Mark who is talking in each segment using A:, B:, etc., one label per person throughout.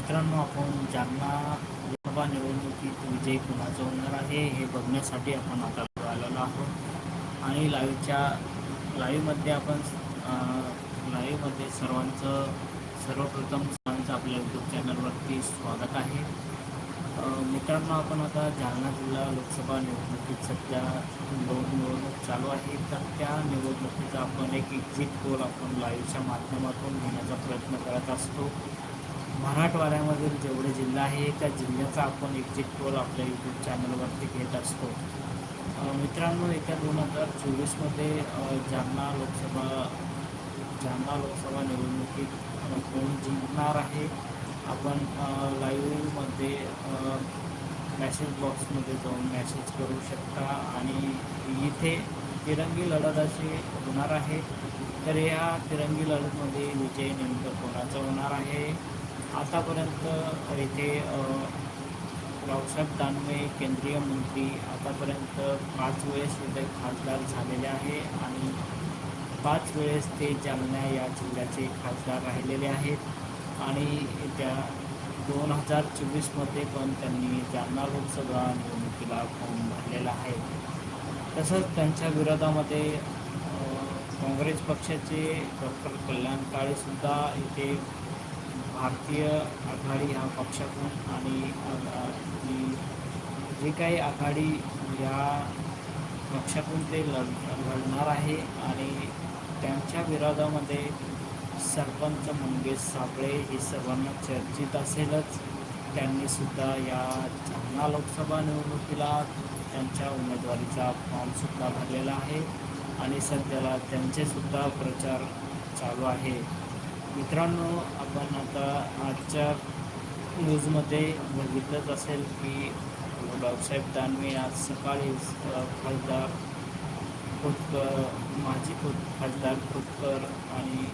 A: मित्रांनो आपण जालना लोकसभा निवडणुकीत विजय कुणाचा होणार आहे हे बघण्यासाठी आपण आता आलेलो आहोत. आणि लाईव्हच्या लाईव्हमध्ये आपण लाईव्हमध्ये सर्वांचं सर्वप्रथम सर्वांचं आपल्या यूट्यूब चॅनलवरती स्वागत आहे. मित्रांनो आपण आता जालना जिल्हा लोकसभा निवडणुकीत सध्या दोन निवडणूक चालू आहे तर त्या निवडणुकीचा आपण एक एक्झिट पोल आपण लाईव्हच्या माध्यमातून घेण्याचा प्रयत्न करत असतो. मराठवाड्यामधील जेवढे जिल्हा आहे त्या जिल्ह्याचा आपण एक्झिट पोल आपल्या यूट्यूब चॅनलवरती घेत असतो. मित्रांनो येत्या दोन हजार चोवीसमध्ये जालना लोकसभा जालना लोकसभा निवडणुकीत कोण जिंकणार आहे? आपण लाईव्हमध्ये मॅसेज बॉक्समध्ये जाऊन मॅसेज करू शकता आणि इथे तिरंगी लढत अशी होणार आहे. तर या तिरंगी लढतमध्ये विजय नेमकं कोणाचा होणार आहे? आतापर्यंत इथे रावसाहेब दानवे केंद्रीय मंत्री आतापर्यंत पाच वेळेस इथे खासदार झालेले आहे आणि पाच वेळेस ते जालना या जिल्ह्याचे खासदार राहिलेले आहेत. आणि त्या दोन हजार चोवीसमध्ये पण त्यांनी जालना लोकसभा निवडणुकीला फॉर्म भरलेला आहे. तसंच त्यांच्या विरोधामध्ये काँग्रेस पक्षाचे डॉक्टर कल्याण काळेसुद्धा इथे भारतीय आघाडी ह्या पक्षातून आणि जे जी काही आघाडी या पक्षातून ते लढ लढणार आहे आणि त्यांच्या विरोधामध्ये सरपंच मंगेश साबळे हे सर्वांना चर्चित असेलच. त्यांनीसुद्धा या जालना लोकसभा निवडणुकीला त्यांच्या उमेदवारीचा फॉर्मसुद्धा भरलेला आहे आणि सध्याला त्यांचेसुद्धा प्रचार चालू आहे. मित्रांनो आपण आता आजच्या न्यूजमध्ये बघितलंच असेल की बाबासाहेब दानवे आज सकाळी खासदार खोतकर माजी खोत खासदार खोतकर आणि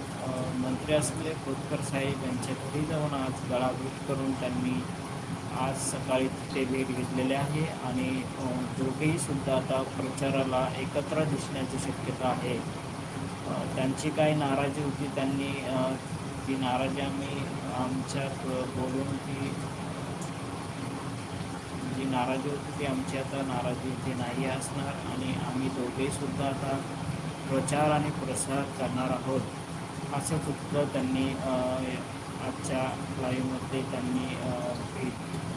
A: मंत्री असलेले खोतकर साहेब यांच्या घरी जाऊन आज गळाभेट करून त्यांनी आज सकाळी ते भेट घेतलेले आहे आणि दोघेही सुद्धा आता प्रचाराला एकत्र दिसण्याची शक्यता आहे. त्यांची काही नाराजी होती त्यांनी ती नाराजी आम्ही आमच्यात बोलून ती जी नाराजी होती ती आमची आता नाराजी ती नाही असणार आणि आम्ही दोघेसुद्धा आता प्रचार आणि प्रसार करणार आहोत. असं सुद्धा त्यांनी आजच्या लाईव्हमध्ये त्यांनी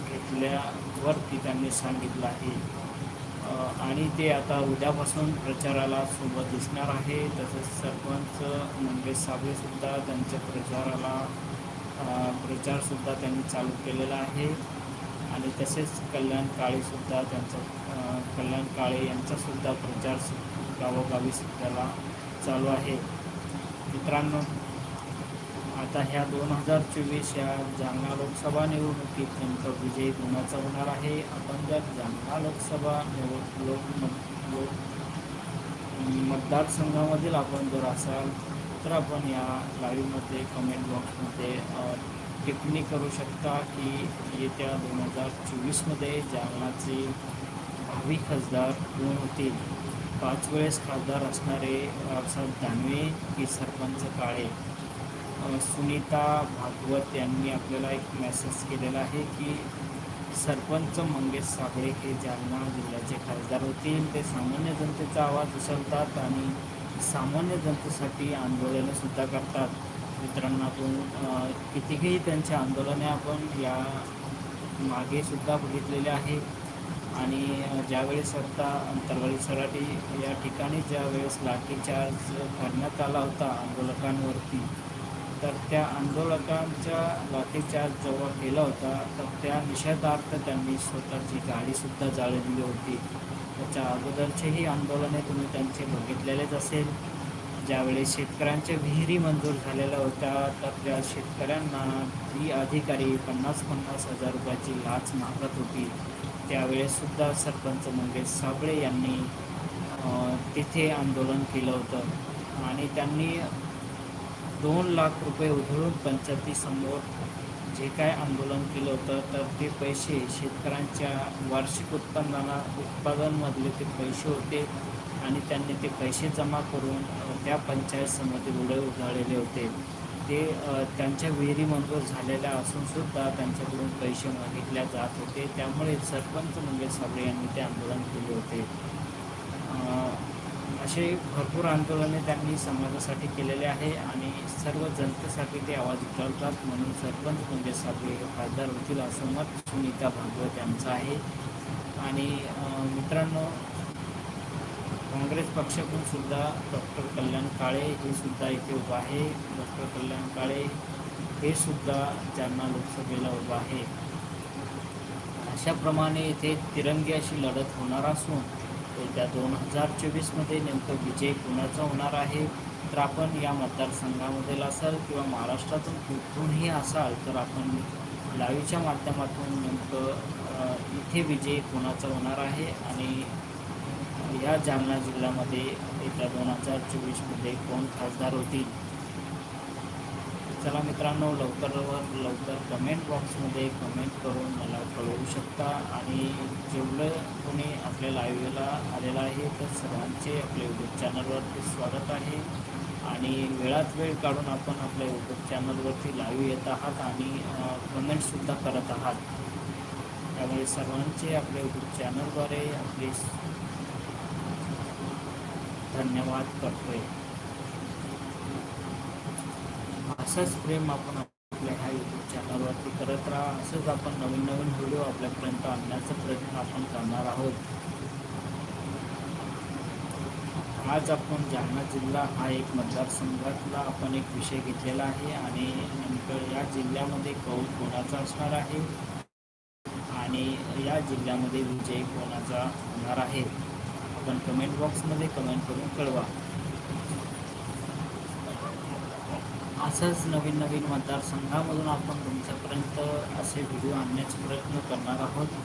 A: घेतल्यावरती त्यांनी सांगितलं आहे. आणि ते आता उद्यापासून प्रचाराला सोबत दिसणार आहे. तसंच सरपंच मंगेश साबळेसुद्धा त्यांच्या प्रचाराला प्रचारसुद्धा त्यांनी चालू केलेला आहे. आणि तसेच कल्याण काळेसुद्धा त्यांचा कल्याण काळे यांचासुद्धा प्रचार सु- गावोगावी सध्याला चालू आहे. मित्रांनो आता ह्या दोन हजार चोवीस या जालना लोकसभा निवडणुकीत नेमकं विजय कोणाचा होणार आहे. आपण जर जालना लोकसभा निवड लोक मत- लोक मतदारसंघामधील आपण जर असाल तर आपण या लाईव्हमध्ये कमेंट बॉक्समध्ये टिप्पणी करू शकता की येत्या दोन हजार चोवीसमध्ये जालनाचे भावी खासदार कोण होतील? पाच वेळेस खासदार असणारे रावसाहेब दानवे की सरपंच काळे. सुनीता भागवत यांनी आपल्याला एक मेसेज केलेला आहे की सरपंच मंगेश साबळे हे जालना जिल्ह्याचे खासदार होतील ते सामान्य जनतेचा आवाज उचलतात आणि सामान्य जनतेसाठी आंदोलनंसुद्धा करतात. मित्रांनातून कितीही त्यांचे आंदोलने आपण या मागेसुद्धा बघितलेले आहे आणि ज्यावेळेस आता अंतरवाली सराटी या ठिकाणी ज्यावेळेस लाठीचार्ज करण्यात आला होता आंदोलकांवरती तर त्या आंदोलकांच्या लाठीचार्ज जेव्हा केला होता तर त्या निषेधार्थ त्यांनी स्वतःची गाडीसुद्धा जाळलेली होती. त्याच्या अगोदरचेही आंदोलने तुम्ही त्यांचे बघितलेलेच असेल. ज्यावेळेस शेतकऱ्यांच्या विहिरी मंजूर झालेल्या होत्या तर त्या शेतकऱ्यांना ती अधिकारी पन्नास पन्नास हजार रुपयाची लाच मागत होती. त्यावेळेसुद्धा सरपंच मंगेश साबळे यांनी तिथे आंदोलन केलं होतं. आणि त्यांनी दोन लाख रुपये उधळून पंचायतीसमोर जे काय आंदोलन केलं होतं तर ते पैसे शेतकऱ्यांच्या वार्षिक उत्पन्नाला उत्पादनमधले ते पैसे होते आणि त्यांनी ते पैसे जमा करून त्या पंचायत उडे उधळलेले होते. ते त्यांच्या विहिरी मंजूर झालेल्या असूनसुद्धा त्यांच्याकडून पैसे मागितल्या जात होते. त्यामुळे सरपंच मंगेश साबळे यांनी ते आंदोलन केले होते. असे भरपूर आंदोलने त्यांनी समाजासाठी केलेले आहे आणि सर्व जनतेसाठी ते आवाज उठवतात म्हणून सरपंच म्हणजे साबळे खासदार होतील असं मत सुनीता भागवत यांचं आहे. आणि मित्रांनो काँग्रेस पक्षातून सुद्धा डॉक्टर कल्याण काळे हे सुद्धा इथे उभं आहे. डॉक्टर कल्याण काळे हे सुद्धा जालना लोकसभेला उभं आहे. अशाप्रमाणे इथे तिरंगी अशी लढत होणार असून येत्या दोन हजार चोवीसमध्ये नेमकं विजय कुणाचा होणार आहे? तर आपण या मतदारसंघामधील असाल किंवा महाराष्ट्रातून कुठूनही असाल तर आपण लाईव्हच्या माध्यमातून नेमकं इथे विजय कुणाचा होणार आहे? आणि या जालना जिल्ह्यामध्ये येत्या दोन हजार चोवीसमध्ये कोण खासदार होतील? चला मित्रांनो लवकरात लवकर कमेंट बॉक्समध्ये कमेंट करून मला कळवू शकता. आणि जेवढं कोणी आपल्या लाईव्हला आलेलं आहे तर सर्वांचे आपल्या यूट्यूब चॅनलवरती स्वागत आहे. आणि वेळात वेळ काढून आपण आपल्या यूट्यूब चॅनलवरती लाईव्ह येत आहात आणि कमेंटसुद्धा करत आहात. त्यामुळे सर्वांचे आपल्या यूट्यूब चॅनलद्वारे आपले धन्यवाद करतोय. असंच प्रेम आपण आपल्या ह्या यूट्यूब चॅनलवरती करत राहा. असंच आपण नवीन नवीन व्हिडिओ आपल्यापर्यंत आणण्याचा प्रयत्न आपण करणार आहोत. आज आपण जालना जिल्हा हा एक मतदारसंघातला आपण एक विषय घेतलेला आहे आणि नंतर या जिल्ह्यामध्ये कौल कोणाचा असणार आहे? आणि या जिल्ह्यामध्ये विजय कोणाचा होणार आहे? आपण कमेंट बॉक्समध्ये कमेंट करून कळवा. असंच नवीन नवीन मतदारसंघामधून आपण तुमच्यापर्यंत असे व्हिडिओ आणण्याचा प्रयत्न करणार आहोत.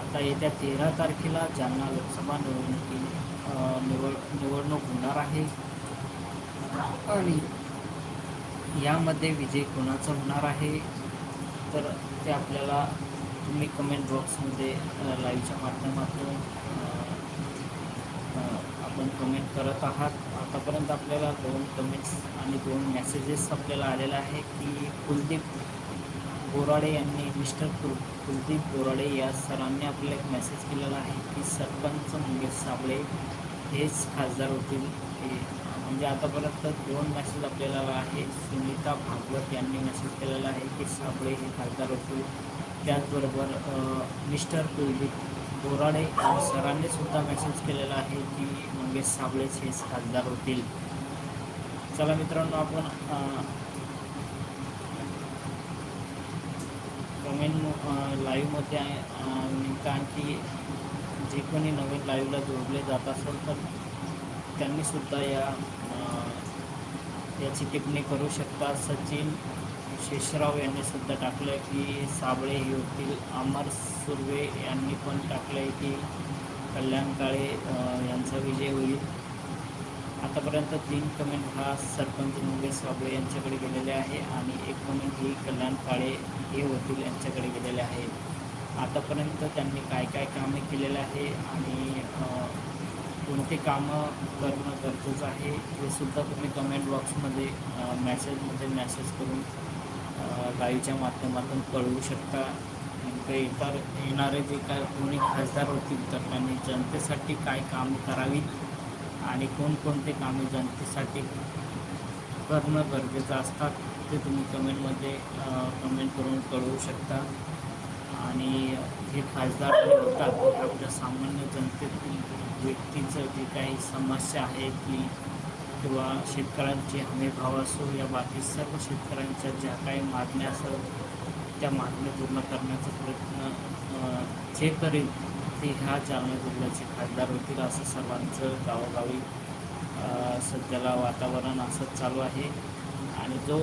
A: आता येत्या तेरा तारखेला जालना लोकसभा निवडणुकी निवड निवडणूक होणार आहे. आणि यामध्ये विजय कोणाचा होणार आहे? तर ते आपल्याला तुम्ही कमेंट बॉक्समध्ये लाईव्हच्या माध्यमातून आपण कमेंट करत आहात. आतापर्यंत आपल्याला दोन कमेंट्स आणि दोन मेसेजेस आपल्याला आलेला आहे की कुलदीप बोराडे यांनी मिस्टर कुल कुलदीप बोराडे या सरांनी आपल्याला एक मेसेज केलेला आहे की सरपंच मंगेश साबळे हेच खासदार होतील. हे म्हणजे आतापर्यंत दोन मेसेज आपल्याला आला आहे. सुनीता भागवत यांनी मेसेज केलेला आहे की साबळे हे खासदार होतील. त्याचबरोबर मिस्टर कुलदीप बोराडे सरांनी सुद्धा मेसेज केलेला आहे की मंगेश साबळेच हेच खासदार होतील. चला मित्रांनो आपण कमेंट लाईव्हमध्ये नेमकं आणखी जे कोणी नवीन लाईव्हला जोडले जात असेल तर त्यांनीसुद्धा या याची टिप्पणी करू शकता. सचिन शेषराव यांनी सुद्धा टाकलं की साबळे हे होतील अमर सुर्वे यांनी पण टाकलं आहे की कल्याण काळे यांचा विजय होईल. आतापर्यंत तीन कमेंट हा सरपंच मुकेश साबळे यांच्याकडे गेलेले आहे आणि एक कमेंट ही कल्याण काळे हे होतील यांच्याकडे गेलेले आहे आतापर्यंत त्यांनी काय काय कामे केलेले आहे आणि कोणते कामं करणं गरजेचं आहे हे सुद्धा तुम्ही कमेंट बॉक्समध्ये मॅसेजमध्ये मॅसेज करून गाईच्या माध्यमातून कळवू शकता. नेमकं इतर येणारे जे काय कोणी खासदार होतील तर त्यांनी जनतेसाठी काय काम करावीत आणि कोणकोणते कामे जनतेसाठी करणं गरजेचं असतात ते तुम्ही कमेंटमध्ये कमेंट करून कळवू शकता. आणि जे खासदार होतात आपल्या सामान्य जनतेतील व्यक्तीचं जे काही समस्या आहे की किंवा शेतकऱ्यांची हमी भाव असो या बाकी सर्व शेतकऱ्यांच्या ज्या काही मागण्या असो त्या मागण्या पूर्ण करण्याचा प्रयत्न जे करेल ते ह्या जालना जिल्ह्याचे खासदार होतील असं सर्वांचं गावोगावी सध्याला वातावरण असंच चालू आहे. आणि जो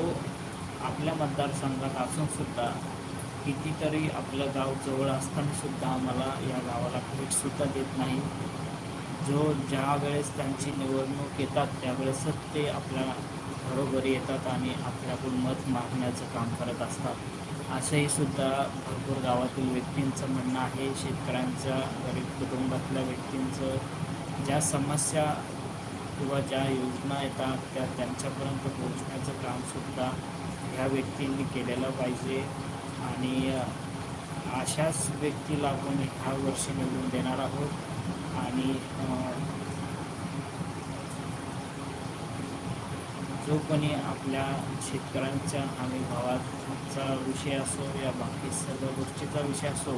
A: आपल्या मतदारसंघात असूनसुद्धा कितीतरी आपलं गाव जवळ असतानासुद्धा आम्हाला या गावाला भेटसुद्धा देत नाही. जो ज्या वेळेस त्यांची निवडणूक येतात त्यावेळेसच ते आपल्या घरोघरी येतात आणि आपल्याकडून मत मागण्याचं काम करत असतात. असंही सुद्धा भरपूर गावातील व्यक्तींचं म्हणणं आहे. शेतकऱ्यांच्या गरीब कुटुंबातल्या व्यक्तींचं ज्या समस्या किंवा ज्या योजना येतात त्या त्यांच्यापर्यंत पोहोचण्याचं कामसुद्धा ह्या व्यक्तींनी केलेलं पाहिजे. आणि अशाच व्यक्तीला आपण ह्या वर्षी निवडून देणार आहोत. आणि जो कोणी आपल्या शेतकऱ्यांच्या हमी भावाचा विषय असो या बाकी सर्व गोष्टीचा विषय असो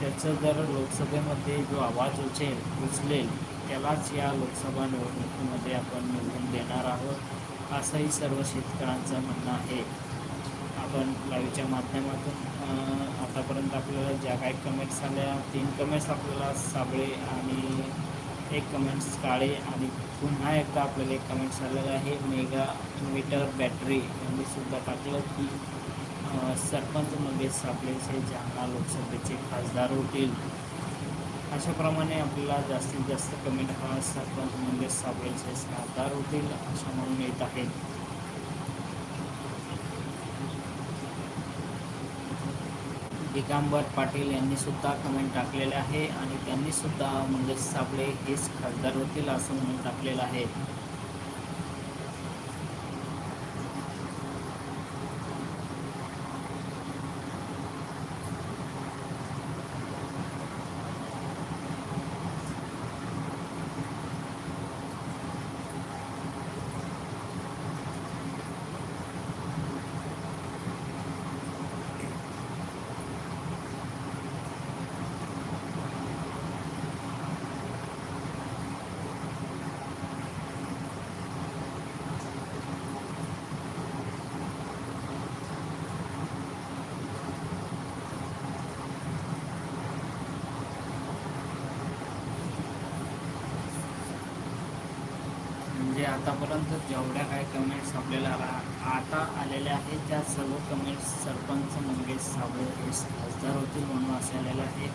A: त्याचं जर लोकसभेमध्ये जो आवाज उचेल उचलेल त्यालाच या लोकसभा निवडणुकीमध्ये आपण निवडून देणार आहोत असंही सर्व शेतकऱ्यांचं म्हणणं आहे. आपण लाईव्हच्या माध्यमातून आतापर्यंत आपल्याला ज्या काही कमेंट्स आल्या तीन कमेंट्स आपल्याला साबळे आणि एक कमेंट्स काळे आणि पुन्हा एकदा आपल्याला एक कमेंट्स आलेलं आहे. मेगा मीटर बॅटरी यांनी सुद्धा टाकलं की सरपंच मंगेश साबळेचे जालना लोकसभेचे खासदार होतील. अशाप्रमाणे आपल्याला जास्तीत जास्त कमेंट हा सरपंच मंगेश साबळेचे खासदार होतील अशा म्हणून येत आहेत दिगंबर पाटील यांनी सुद्धा कमेंट टाकलेले आहे आणि त्यांनी सुद्धा मंगेश साबळे हेच खासदार होतील असं म्हणून टाकलेलं आहे म्हणजे आतापर्यंत जेवढ्या काही कमेंट्स आपल्याला आता आलेल्या आहेत त्या सर्व कमेंट्स सरपंच मंगेश सावळे हे खासदार होतील म्हणून असे आलेले आहे.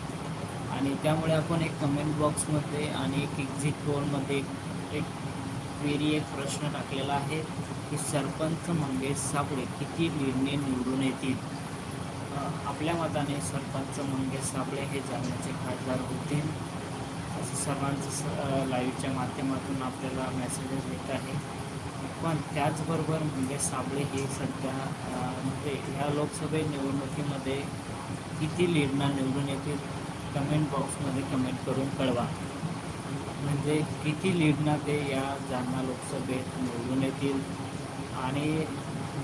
A: आणि त्यामुळे आपण एक कमेंट बॉक्समध्ये आणि एक एक्झिट पोलमध्ये एक क्वेरी एक प्रश्न टाकलेला आहे की सरपंच मंगेश साबळे किती निर्णय निवडून येतील? आपल्या मताने सरपंच मंगेश साबळे हे जाण्याचे खासदार होतील. सर्वांचं स लाईव्हच्या माध्यमातून आपल्याला मेसेजेस येत आहे पण त्याचबरोबर म्हणजे साबळे हे सध्या म्हणजे ह्या लोकसभे निवडणुकीमध्ये किती लीडना निवडून येतील कमेंट बॉक्समध्ये कमेंट करून कळवा. म्हणजे किती लीडना ते या जालना लोकसभेत निवडून येतील. आणि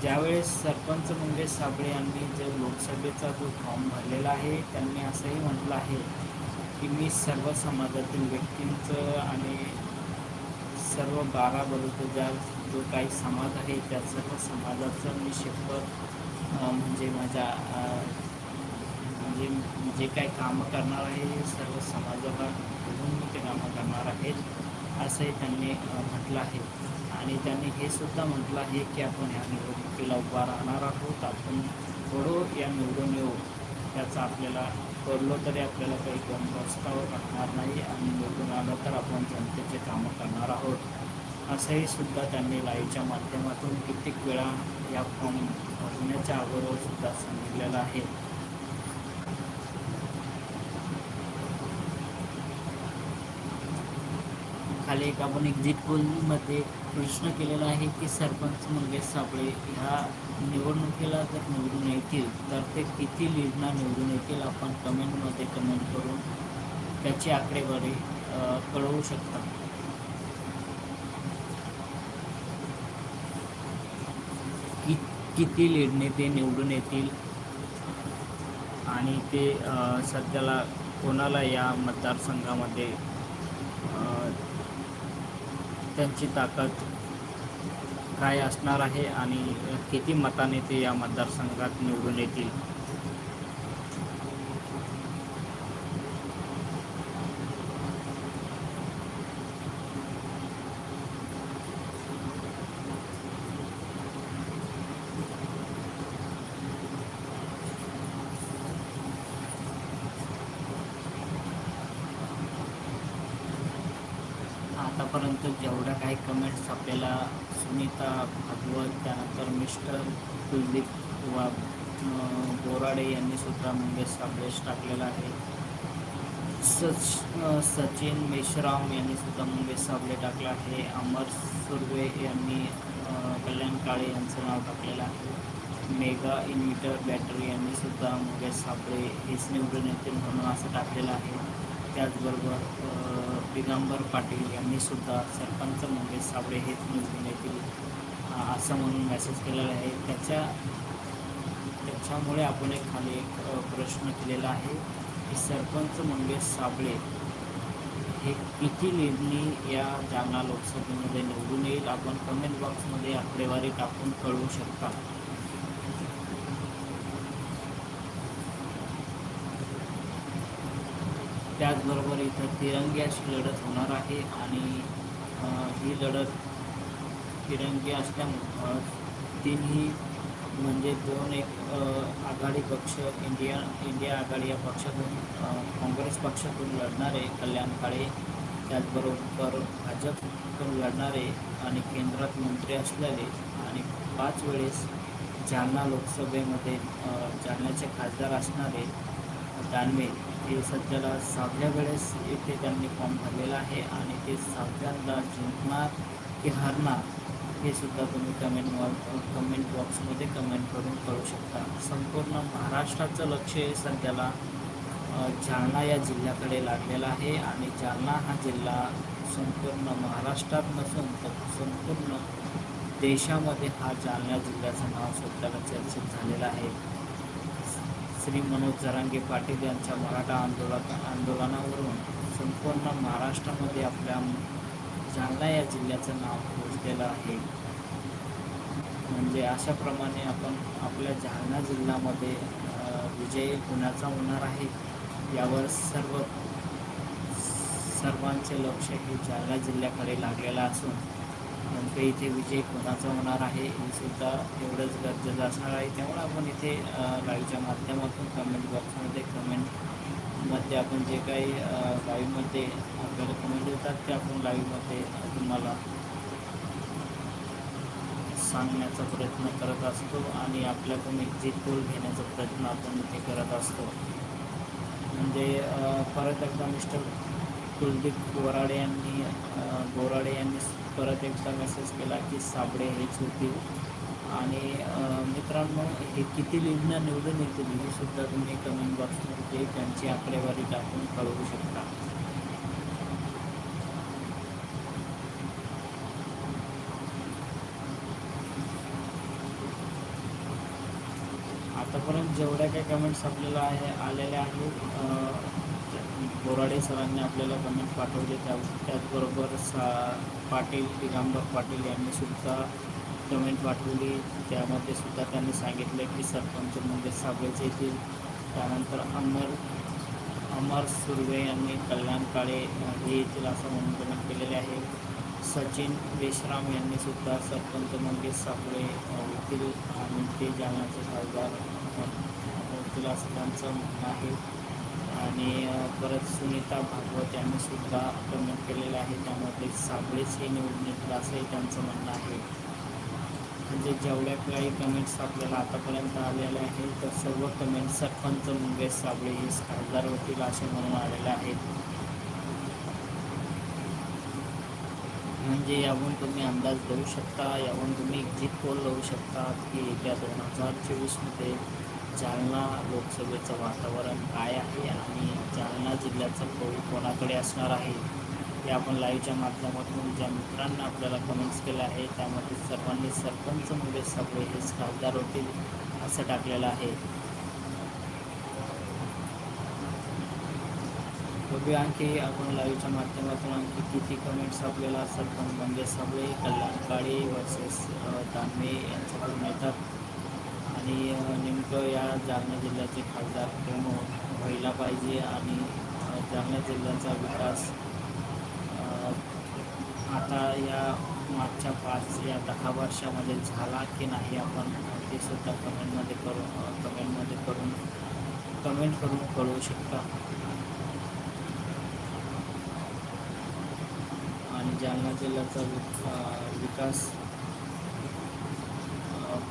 A: ज्यावेळेस सरपंच मंगेश साबळे यांनी जो लोकसभेचा जो फॉर्म भरलेला आहे त्यांनी असंही म्हटलं आहे की मी सर्व समाजातील व्यक्तींचं आणि सर्व बारा ज्या जो काही समाज आहे त्या सर्व समाजाचं मी शपथ म्हणजे माझ्या म्हणजे जे काही कामं करणार आहे सर्व समाजाला घेऊन मी ते कामं करणार आहेत असंही त्यांनी म्हटलं आहे. आणि त्यांनी हे सुद्धा म्हटलं आहे की आपण या निवडणुकीला उभा राहणार आहोत. आपण थोडं या निवडून येऊ. त्याचा आपल्याला पडलो तरी आपल्याला काही कम रस्त्यावर टाकणार नाही आणि निवडून आलं तर आपण जनतेचे कामं करणार आहोत. असंही सुद्धा त्यांनी लाईव्हच्या माध्यमातून कित्येक वेळा या फॉर्म भरण्याच्या अगोदर सुद्धा सांगितलेलं आहे. खाली एक आपण एक्झिट पोलमध्ये प्रश्न केलेला आहे की सरपंच मुलगे सापळे ह्या निवडणुकीला जर निवडून येतील तर ते किती लीडना निवडून येतील आपण कमेंटमध्ये कमेंट करून त्याची आकडेवारी कळवू शकता. कि किती लीडने ते निवडून येतील आणि ते सध्याला कोणाला या मतदारसंघामध्ये त्यांची ताकद काय असणार आहे आणि किती मताने ते या मतदारसंघात निवडून येतील आतापर्यंत जेवढ्या काही कमेंट्स आपल्याला सुनीता भागवत त्यानंतर मिस्टर कुलदीप वा बोराडे यांनी सुद्धा मंगेश साबळेस टाकलेला आहे. सच सचिन मेश्राम यांनी सुद्धा मुंबई साबळे टाकला आहे. अमर सुर्वे यांनी कल्याण काळे यांचं नाव टाकलेलं आहे. मेगा इन्व्हिटर बॅटरी यांनी सुद्धा मुंबई साबळे हेच निवडून येतील म्हणून असं टाकलेलं आहे. त्याचबरोबर दिगंबर पाटील यांनी सुद्धा सरपंच मुंबई साबळे हेच निवडून येतील. असं म्हणून मेसेज केलेला आहे. त्याच्या त्याच्यामुळे आपण एक खाली एक प्रश्न केलेला आहे. की सरपंच मंगेश साबळे हे किती लीडनी या जालना लोकसभेमध्ये निवडून येईल? आपण कमेंट बॉक्समध्ये आकडेवारी टाकून कळवू शकता. त्याचबरोबर इथं तिरंगी अशी लढत होणार आहे आणि ही लढत तिरंगी असल्यामुळं तिन्ही म्हणजे दोन एक आघाडी पक्ष इंडिया इंडिया आघाडी या पक्षातून काँग्रेस पक्षातून लढणारे कल्याण काळे त्याचबरोबर भाजपकडून लढणारे आणि केंद्रात मंत्री असलेले आणि पाच वेळेस जालना लोकसभेमध्ये जालन्याचे खासदार असणारे दानवे हे सध्याला सहाव्या वेळेस येथे त्यांनी फॉर्म भरलेला आहे आणि ते सहाव्यांदा जिंकणार की हरणार हे सुद्धा तुम्ही कमेंट कमेंट बॉक्समध्ये कमेंट करून करू शकता. संपूर्ण महाराष्ट्राचं लक्ष हे सध्याला जालना या जिल्ह्याकडे लागलेला आहे आणि जालना हा जिल्हा संपूर्ण महाराष्ट्रात नसून तर संपूर्ण देशामध्ये हा जालना जिल्ह्याचं नाव सध्याला चर्चित झालेलं आहे. श्री मनोज जरांगे पाटील यांच्या मराठा आंदोलन आंदोलनावरून संपूर्ण महाराष्ट्रामध्ये आपल्या जालना या जिल्ह्याचं नाव पोचलेलं आहे. म्हणजे अशाप्रमाणे आपण आपल्या जालना जिल्ह्यामध्ये विजय कुणाचा होणार आहे यावर सर्व सर्वांचे लक्ष हे जालना जिल्ह्याकडे लागलेलं असून नेमकं इथे विजय कोणाचा होणार आहे हे सुद्धा एवढंच गरजेचं असणार आहे. त्यामुळे आपण इथे अ, लाईव्हच्या माध्यमातून कमेंट बॉक्समध्ये कमेंटमध्ये आपण जे काही अ, लाईव्हमध्ये वगैरे तुम्ही देतात ते आपण लाईव्हमध्ये तुम्हाला सांगण्याचा प्रयत्न करत असतो आणि आपल्याकडून एक्झिट पोल घेण्याचा प्रयत्न आपण इथे करत असतो. म्हणजे परत एकदा मिस्टर कुलदीप वराडे यांनी गोराडे बोराडे यांनी परत एकदा मेसेज केला की साबळे हेच होतील आणि मित्रांनो हे किती विज्ञान निवडून येतील हे सुद्धा तुम्ही कमेंट बॉक्समध्ये त्यांची आकडेवारी टाकून कळवू शकता आतापर्यंत जेवढ्या काही कमेंट्स आपल्याला आहे आलेल्या आहेत बोराडे सरांनी आपल्याला कमेंट पाठवले त्या त्याचबरोबर सा पाटील दिगांबर पाटील यांनी सुद्धा कमेंट पाठवली. त्यामध्ये सुद्धा त्यांनी सांगितलं की सरपंच म्हणजे साबळेचे येतील. त्यानंतर अमर अमर सुर्वे यांनी कल्याण काळे हे येतील असं म्हणून कमेंट केलेले आहे. सचिन बेशराम यांनी सुद्धा सरपंच म्हणजे मंगेश सापळे येतील आणि ते जालन्याचे खासदार अ, असं त्यांचं म्हणणं आहे. आणि परत सुनीता भागवत यांनी सुद्धा कमेंट केलेलं आहे. त्यामध्ये साबळेच हे निवडून असंही त्यांचं म्हणणं आहे. म्हणजे जेवढ्या काही कमेंट्स आपल्याला आतापर्यंत आलेल्या आहेत तर सर्व कमेंट्स सरपंच मुंगेश साबळे हे खासदार होतील असे म्हणून आलेले आहेत. म्हणजे यावरून तुम्ही अंदाज देऊ शकता यावरून तुम्ही एक्झिट पोल लावू शकता की येत्या दोन हजार चोवीसमध्ये जालना लोकसभेचं वातावरण काय आहे आणि जालना जिल्ह्याचं कौल कोणाकडे असणार आहे? हे आपण लाईव्हच्या माध्यमातून ज्या मित्रांना आपल्याला कमेंट्स केलं आहे त्यामध्ये सर्वांनी सरपंच मुले सगळे हेच खासदार होतील असं टाकलेलं आहे. बघूया आणखी आपण लाईव्हच्या माध्यमातून आणखी किती कमेंट्स आपल्याला सरपंच म्हणजे सगळे कल्याण काळे वर्सेस दानवे यांच्याकडून येतात. आणि नेमकं या जालना जिल्ह्याचे खासदार प्रमुख हो, व्हायला पाहिजे आणि जालना जिल्ह्याचा विकास आता या मागच्या पाच या दहा वर्षामध्ये झाला की नाही आपण ते सुद्धा कमेंटमध्ये करून कमेंटमध्ये करून कमेंट करून कळवू शकता. आणि जालना जिल्ह्याचा विकास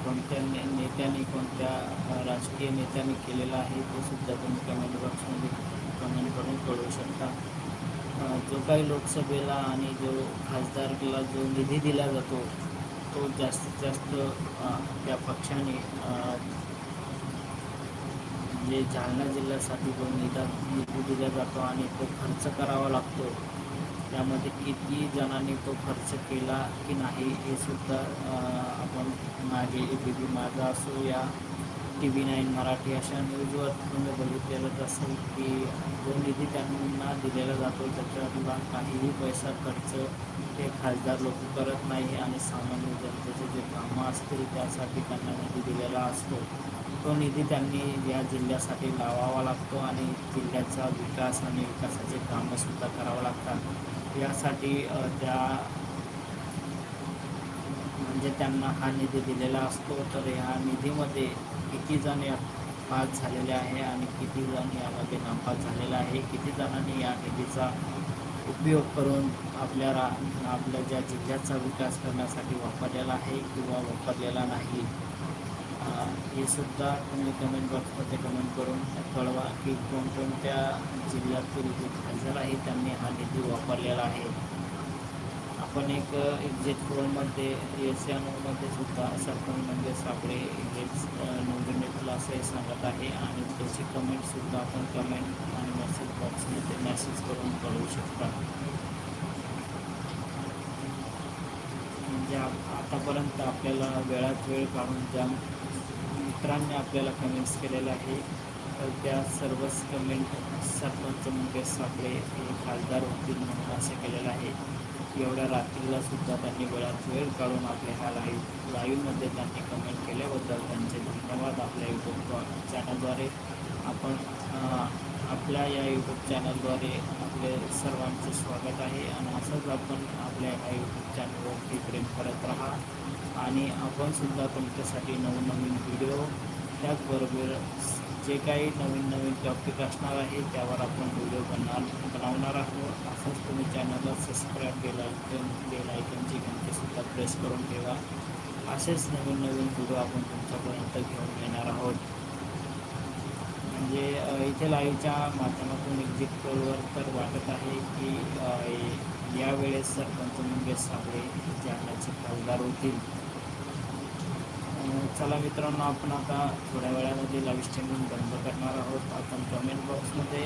A: कोणत्या ने नेत्याने कोणत्या राजकीय नेत्याने केलेला आहे ते सुद्धा तुम्ही कमेंट बॉक्समध्ये कमेंट करून कळवू शकता. जो काही लोकसभेला आणि जो खासदारला जो निधी दिला जातो तो जास्तीत जास्त त्या पक्षाने जे म्हणजे जालना जिल्ह्यासाठी जो निधा निधी दिला जातो आणि तो खर्च करावा लागतो त्यामध्ये किती जणांनी तो खर्च केला की नाही हे सुद्धा आपण मागे ए बी पी माझा असो या. टी व्ही नाईन मराठी अशा न्यूजवर तुम्ही बघितलेलंच असेल की जो निधी त्यांना दिलेला जातो त्याच्यातला काहीही पैसा खर्च ते खासदार लोक करत नाही आणि सामान्य जनतेचे जे कामं असतील त्यासाठी त्यांना निधी दिलेला असतो. तो निधी त्यांनी या जिल्ह्यासाठी लावावा लागतो आणि जिल्ह्याचा विकास आणि विकासाचे कामंसुद्धा करावं लागतात. यासाठी त्या म्हणजे त्यांना हा निधी दिलेला असतो. तर ह्या निधीमध्ये किती जण या पास झालेले आहे आणि किती जण यामध्ये नापास झालेला आहे? किती जणांनी या निधीचा उपयोग करून आपल्या रा आपल्या ज्या जिल्ह्याचा विकास करण्यासाठी वापरलेला आहे किंवा वापरलेला नाही? हे सुद्धा तुम्ही कमेंट बॉक्समध्ये कमेंट करून कळवा की कोणकोणत्या जिल्ह्यातील जे खासदार आहे त्यांनी हा निधी वापरलेला आहे. आपण एक एक्झिट पोलमध्ये एस या ओमध्ये सुद्धा सरपंच म्हणजे सापडे एक्झिट नोंदणीतला असं हे सांगत आहे आणि त्याची कमेंटसुद्धा आपण कमेंट आणि मेसेज बॉक्समध्ये मेसेज करून कळवू शकता. म्हणजे आप- आतापर्यंत आपल्याला वेळात वेळ काढून ज्या मित्रांनी आपल्याला कमेंट्स केलेल्या आहे तर त्या सर्वच कमेंट सरपंच मुकेश सापळे हे खासदार होतील म्हणून असं केलेलं आहे. एवढ्या रात्रीला सुद्धा त्यांनी वेळात वेळ काढून आपल्या ह्या लाईव्ह लाईव्हमध्ये त्यांनी कमेंट केल्याबद्दल त्यांचे धन्यवाद आपल्या यूट्यूब चॅनलद्वारे आपण आपल्या या यूट्यूब चॅनलद्वारे आपले सर्वांचे स्वागत आहे. असंच आपण आपल्या ह्या यूट्यूब चॅनलवरती प्रेम करत राहा. आणि आपण सुद्धा तुमच्यासाठी नवनवीन व्हिडिओ त्याचबरोबर जे काही नवीन नवीन टॉपिक असणार आहे त्यावर आपण व्हिडिओ बनणार बनवणार आहोत. असंच तुम्ही चॅनलला सबस्क्राईब केलं आयकन बेल आयकनची घंटीसुद्धा प्रेस करून ठेवा. असेच नवीन नवीन व्हिडिओ आपण तुमच्यापर्यंत घेऊन येणार आहोत. म्हणजे इथे लाईव्हच्या माध्यमातून एक्झिट पोलवर तर वाटत आहे की यावेळेस सरपंच मुंगेश साबळे जालन्याचे खासदार होतील. चला मित्रांनो आपण आता थोड्या वेळामध्ये लाईव्ह स्ट्रीमिंग बंद करणार आहोत. आपण कमेंट बॉक्समध्ये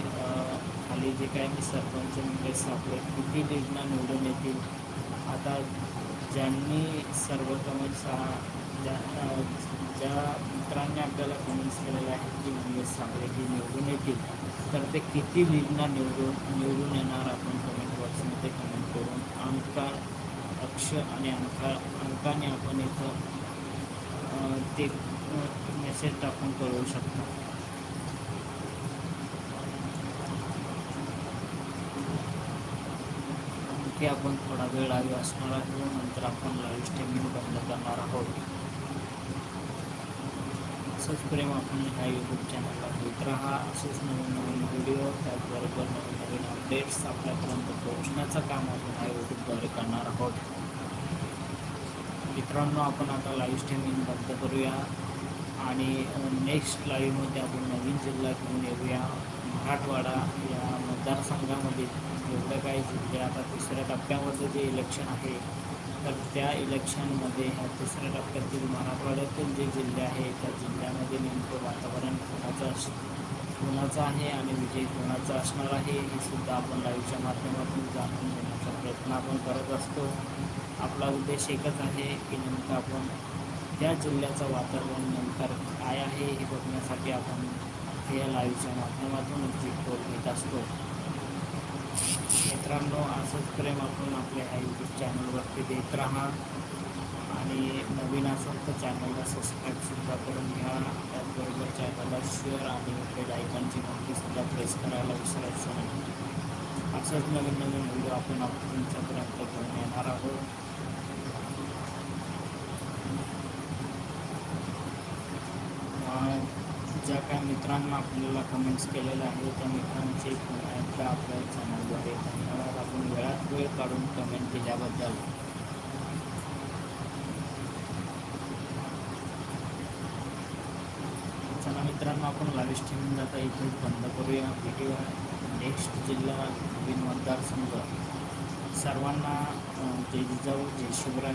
A: खाली जे काही मी सरपंच मुंगेश सापळे किती योजना निवडून येतील आता ज्यांनी सर्व कमेंट्स ज्या ज्या मित्रांनी आपल्याला कमेंट्स केलेल्या आहेत की मुंगेश साबळे की निवडून येतील तर ते किती योजना निवडून निवडून येणार आपण कमेंट बॉक्समध्ये कमेंट अंका अक्ष आणि अंका अंकाने आपण इथं ते मेसेज टाकून कळवू शकतो. ते आपण थोडा वेळ लाईव्ह असणार आहे नंतर आपण लाईव्ह स्ट्रीमिंग बंद करणार आहोत. असंच प्रेम आपण ह्या यूट्यूब चॅनलला देत राहा असेच नवीन नवीन व्हिडिओ त्याचबरोबर नवीन नवीन अपडेट्स आपल्यापर्यंत पोहोचण्याचं काम आपण ह्या यूट्यूबद्वारे करणार आहोत. मित्रांनो आपण आता लाईव्ह स्ट्रीमिंग बंद करूया आणि नेक्स्ट लाईव्हमध्ये आपण नवीन जिल्हा घेऊन येऊया. मराठवाडा या मतदारसंघामध्ये जेवढं काही जिल्हे आता तिसऱ्या टप्प्यावरचं जे इलेक्शन आहे तर त्या इलेक्शनमध्ये ह्या तिसऱ्या टप्प्यातील मराठवाड्यातील जे जिल्हे आहे त्या जिल्ह्यामध्ये नेमकं वातावरण कोणाचं अस कोणाचं आहे आणि विजय कोणाचा असणार आहे हे सुद्धा आपण लाईव्हच्या माध्यमातून जाणून घेण्याचा प्रयत्न आपण करत असतो. आपला उद्देश एकच आहे की नेमकं आपण त्या जिल्ह्याचं वातावरण नेमकं काय आहे हे बघण्यासाठी आपण या लाईव्हच्या माध्यमातून एक्झिट पोल घेत असतो. मित्रांनो असंच प्रेम आपण आपल्या ह्या यूट्यूब चॅनलवरती देत राहा. आणि नवीन असेल तर चॅनलला सबस्क्राईबसुद्धा करून घ्या. त्याचबरोबर चॅनलला शेअर आणि बेल आयकॉनची घंटीसुद्धा प्रेस करायला विसरायचं नाही. असंच नवीन नवीन व्हिडिओ आपण आपण तुमच्यापर्यंत घेऊन येणार आहोत. ज्या काही मित्रांना आपल्याला कमेंट्स केलेल्या आहेत त्या मित्रांचे पुन्हा एकदा आपल्या चॅनलद्वारे धन्यवाद. आपण वेळात वेळ काढून कमेंट दिल्याबद्दल चला मित्रांनो आपण लाईव्ह स्ट्रीमिंग आता इथून बंद करूया. व्हिडिओ नेक्स्ट जिल्हा नवीन मतदारसंघ. सर्वांना अं, जय जिजाऊ जय शिवराय.